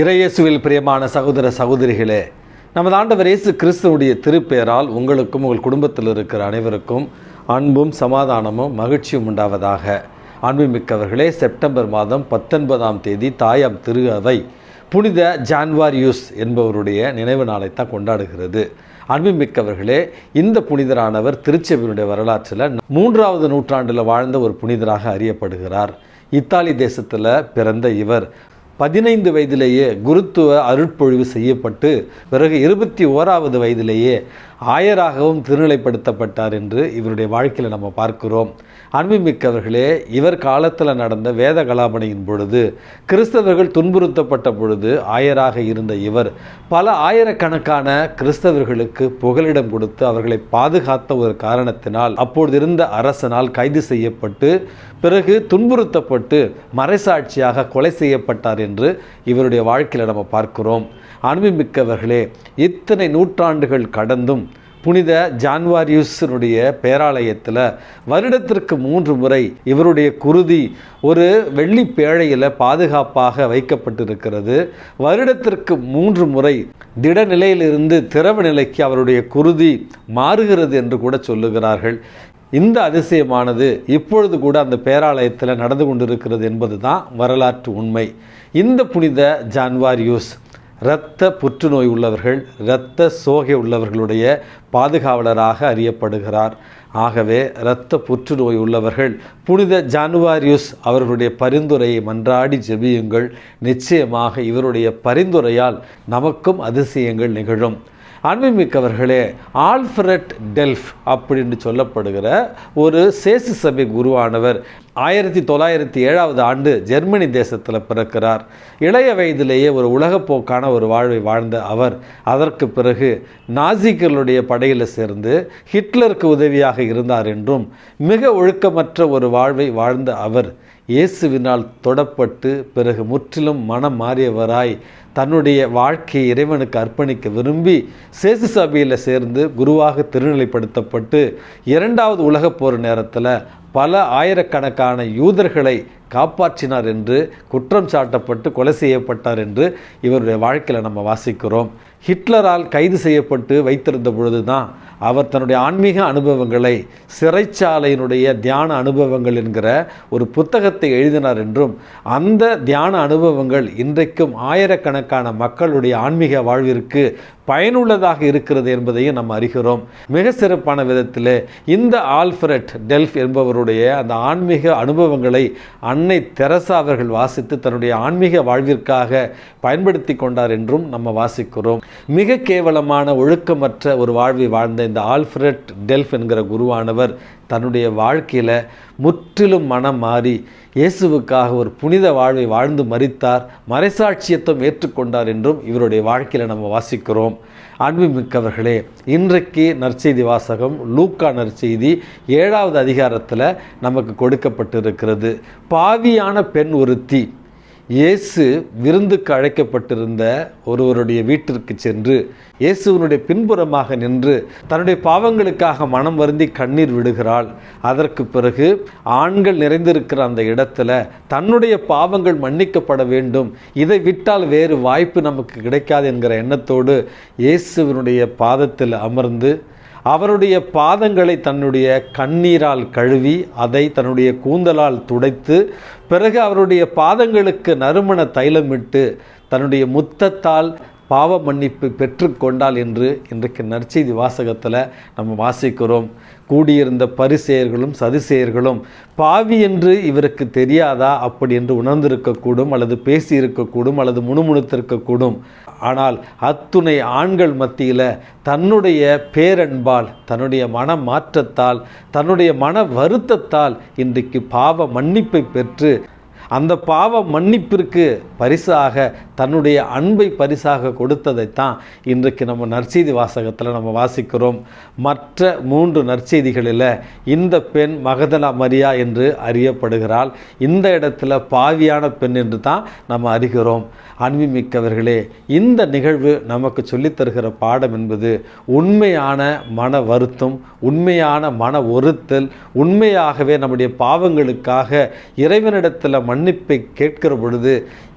இறையேசுவில் பிரியமான சகோதர சகோதரிகளே நமது ஆண்டவர் இயேசு கிறிஸ்துவனுடைய திருப்பெயரால் உங்களுக்கும் உங்கள் குடும்பத்தில் இருக்கிற அனைவருக்கும் அன்பும் சமாதானமும் மகிழ்ச்சியும் உண்டாவதாக. அன்புமிக்கவர்களே செப்டம்பர் மாதம் பத்தொன்பதாம் தேதி தாயாம் திரு அவை புனித ஜான்வாரியூஸ் என்பவருடைய நினைவு நாளைத்தான் கொண்டாடுகிறது. அன்புமிக்கவர்களே இந்த புனிதரானவர் திருச்செவியினுடைய வரலாற்றில் மூன்றாவது நூற்றாண்டில் வாழ்ந்த ஒரு புனிதராக அறியப்படுகிறார். இத்தாலி தேசத்தில் பிறந்த இவர் பதினைந்து வயதிலேயே குருத்துவ அருட்பொழிவு செய்யப்பட்டு பிறகு இருபத்தி ஓராவது வயதிலேயே ஆயராகவும் திருநிலைப்படுத்தப்பட்டார் என்று இவருடைய வாழ்க்கையில் நம்ம பார்க்கிறோம். அன்புமிக்கவர்களே இவர் காலத்தில் நடந்த வேத கலாபனையின் பொழுது கிறிஸ்தவர்கள் துன்புறுத்தப்பட்ட பொழுது ஆயராக இருந்த இவர் பல ஆயிரக்கணக்கான கிறிஸ்தவர்களுக்கு புகலிடம் கொடுத்து அவர்களை பாதுகாத்த ஒரு காரணத்தினால் அப்பொழுது இருந்த அரசனால் கைது செய்யப்பட்டு பிறகு துன்புறுத்தப்பட்டு மறைசாட்சியாக கொலை செய்யப்பட்டார் என்று இவருடைய வாழ்க்கையில் நம்ம பார்க்கிறோம். அன்புமிக்கவர்களே இத்தனை நூற்றாண்டுகள் கடந்தும் புனித ஜான்வாரியூஸனுடைய பேராலயத்தில் வருடத்திற்கு மூன்று முறை இவருடைய குருதி ஒரு வெள்ளி பேழையில் பாதுகாப்பாக வைக்கப்பட்டிருக்கிறது. வருடத்திற்கு மூன்று முறை திடநிலையிலிருந்து திரவ நிலைக்கு அவருடைய குருதி மாறுகிறது என்று கூட சொல்லுகிறார்கள். இந்த அதிசயமானது இப்பொழுது கூட அந்த பேராலயத்தில் நடந்து கொண்டிருக்கிறது என்பது தான் வரலாற்று உண்மை. இந்த புனித ஜான்வாரியூஸ் இரத்த புற்றுநோய் உள்ளவர்கள் இரத்த சோகை உள்ளவர்களுடைய பாதுகாவலராக அறியப்படுகிறார். ஆகவே இரத்த புற்றுநோய் உள்ளவர்கள் புனித ஜானுவாரியுஸ் அவர்களுடைய பரிந்துரையை மன்றாடி ஜெபியுங்கள். நிச்சயமாக இவருடைய பரிந்துரையால் நமக்கும் அதிசயங்கள் நிகழும். அன்புமிக்கவர்களே ஆல்ஃபரட் டெல்ஃப் அப்படின்னு சொல்லப்படுகிற ஒரு சேசு சபை குருவானவர் ஆயிரத்தி தொள்ளாயிரத்தி ஏழாவது ஆண்டு ஜெர்மனி தேசத்தில் பிறக்கிறார். இளைய வயதிலேயே ஒரு உலகப்போக்கான ஒரு வாழ்வை வாழ்ந்த அவர். அதற்கு பிறகு நாசிக்களுடைய படையில் சேர்ந்து ஹிட்லருக்கு உதவியாக இருந்தார் என்றும் மிக ஒழுக்கமற்ற ஒரு வாழ்வை வாழ்ந்த அவர். இயேசுவினால் தொடப்பட்டு பிறகு முற்றிலும் மனம் மாறியவராய் தன்னுடைய வாழ்க்கையை இறைவனுக்கு அர்ப்பணிக்க விரும்பி சேசு சபையில் சேர்ந்து குருவாக திருநிலைப்படுத்தப்பட்டு இரண்டாவது உலகப் போர் நேரத்தில் பல ஆயிரக்கணக்கான யூதர்களை காப்பாற்றினார் என்று குற்றம் சாட்டப்பட்டு கொலை செய்யப்பட்டார் என்று இவருடைய வாழ்க்கையில் நம்ம வாசிக்கிறோம். ஹிட்லரால் கைது செய்யப்பட்டு வைத்திருந்த பொழுது தான் அவர் தன்னுடைய ஆன்மீக அனுபவங்களை சிறைச்சாலையினுடைய தியான அனுபவங்கள் என்கிற ஒரு புத்தகத்தை எழுதினார் என்றும் அந்த தியான அனுபவங்கள் இன்றைக்கும் ஆயிரக்கணக்கான மக்களுடைய ஆன்மீக வாழ்விற்கு பயனுள்ளதாக இருக்கிறது என்பதையும் நம்ம அறிகிறோம். மிக சிறப்பான விதத்தில் இந்த ஆல்ஃபரட் டெல்ஃப் என்பவருடைய அந்த ஆன்மீக அனுபவங்களை அன்னை தெரசா அவர்கள் வாசித்து தன்னுடைய ஆன்மீக வாழ்விற்காக பயன்படுத்தி கொண்டார் என்றும் நம்ம வாசிக்கிறோம். மிக கேவலமான ஒழுக்கமற்ற ஒரு வாழ்வை வாழ்ந்த இந்த ஆல்ஃபரட் டெல்ஃப் என்கிற குருவானவர் தன்னுடைய வாழ்க்கையில் முற்றிலும் மனம் மாறி இயேசுவுக்காக ஒரு புனித வாழ்வை வாழ்ந்து மறித்தார் மறைசாட்சியத்தம் ஏற்றுக்கொண்டார் என்றும் இவருடைய வாழ்க்கையில் நம்ம வாசிக்கிறோம். அன்புமிக்கவர்களே இன்றைக்கு நற்செய்தி வாசகம் லூக்கா நற்செய்தி ஏழாவது அதிகாரத்தில் நமக்கு கொடுக்கப்பட்டிருக்கிறது. பாவியான பெண் ஒருத்தி இயேசு விருந்துக்கு அழைக்கப்பட்டிருந்த ஒருவருடைய வீட்டிற்கு சென்று இயேசுவனுடைய பின்புறமாக நின்று தன்னுடைய பாவங்களுக்காக மனம் வருந்தி கண்ணீர் விடுகிறாள். அதற்கு பிறகு ஆண்கள் நிறைந்திருக்கிற அந்த இடத்துல தன்னுடைய பாவங்கள் மன்னிக்கப்பட வேண்டும். இதை விட்டால் வேறு வாய்ப்பு நமக்கு கிடைக்காது என்கிற எண்ணத்தோடு இயேசுவினுடைய பாதத்தில் அமர்ந்து அவருடைய பாதங்களை தன்னுடைய கண்ணீரால் கழுவி அதை தன்னுடைய கூந்தலால் துடைத்து பிறகு அவருடைய பாதங்களுக்கு நறுமண தைலமிட்டு தன்னுடைய முத்தத்தால் பாவ மன்னிப்பு பெற்றுக்கொண்டாள் என்று இன்றைக்கு நற்செய்தி வாசகத்தில் நம்ம வாசிக்கிறோம். கூடியிருந்த பரிசெயர்களும் சதிசெயர்களும் பாவி என்று இவருக்கு தெரியாதா? அப்படி என்று உணர்ந்திருக்கக்கூடும் அல்லது பேசியிருக்கக்கூடும் அல்லது முணுமுணுத்திருக்கக்கூடும். ஆனால் அத்துணை ஆண்கள் மத்தியில் தன்னுடைய பேரன்பால் தன்னுடைய மன மாற்றத்தால் தன்னுடைய மன வருத்தத்தால் இன்றைக்கு பாவ மன்னிப்பை பெற்று அந்த பாவ மன்னிப்பிற்கு பரிசாக தன்னுடைய அன்பை பரிசாக கொடுத்ததைத்தான் இன்றைக்கு நம்ம நற்செய்தி வாசகத்தில் நம்ம வாசிக்கிறோம். மற்ற மூன்று நற்செய்திகளில் இந்த பெண் மகதலா மரியா என்று அறியப்படுகிறாள். இந்த இடத்துல பாவியான பெண் என்று தான் நம்ம அறிகிறோம். அன்புமிக்கவர்களே இந்த நிகழ்வு நமக்கு சொல்லித்தருகிற பாடம் என்பது உண்மையான மன வருத்தம் உண்மையான மன ஒருத்தல் உண்மையாகவே நம்முடைய பாவங்களுக்காக இறைவனிடத்தில் மண் மன்னிப்பை கேட்கிற பொழுது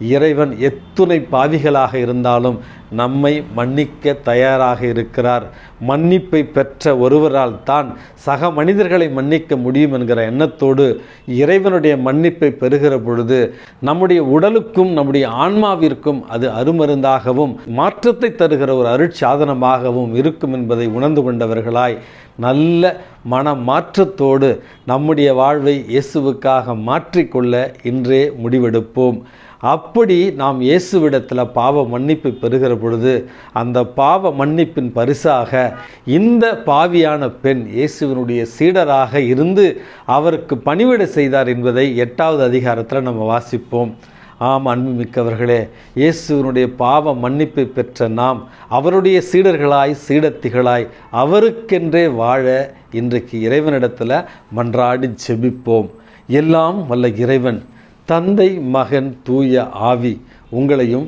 இறைவன் எத்துணை பாவிகளாக இருந்தாலும் நம்மை மன்னிக்க தயாராக இருக்கிறார். மன்னிப்பை பெற்ற ஒருவரால் தான் சக மனிதர்களை மன்னிக்க முடியும் என்கிற எண்ணத்தோடு இறைவனுடைய மன்னிப்பை பெறுகிற பொழுது நம்முடைய உடலுக்கும் நம்முடைய ஆன்மாவிற்கும் அது அருமருந்தாகவும் மாற்றத்தை தருகிற ஒரு அருட்சாதனமாகவும் இருக்கும் என்பதை உணர்ந்து கொண்டவர்களாய் நல்ல மன மாற்றத்தோடு நம்முடைய வாழ்வை இயேசுவுக்காக மாற்றிக்கொள்ள இன்றே முடிவெடுப்போம். அப்படி நாம் இயேசுவிடத்தில் பாவ மன்னிப்பு பெறுகிற பொழுது அந்த பாவ மன்னிப்பின் பரிசாக இந்த பாவியான பெண் இயேசுவினுடைய சீடராக இருந்து அவருக்கு பணிவிடை செய்தார் என்பதை எட்டாவது அதிகாரத்தில் நம்ம வாசிப்போம். ஆம் அன்புமிக்கவர்களே இயேசுவனுடைய பாவ மன்னிப்பை பெற்ற நாம் அவருடைய சீடர்களாய் சீடத்திகளாய் அவருக்கென்றே வாழ இன்றைக்கு இறைவனிடத்தில் மன்றாடி ஜெபிப்போம். எல்லாம் வல்ல இறைவன் தந்தை மகன் தூய ஆவி உங்களையும்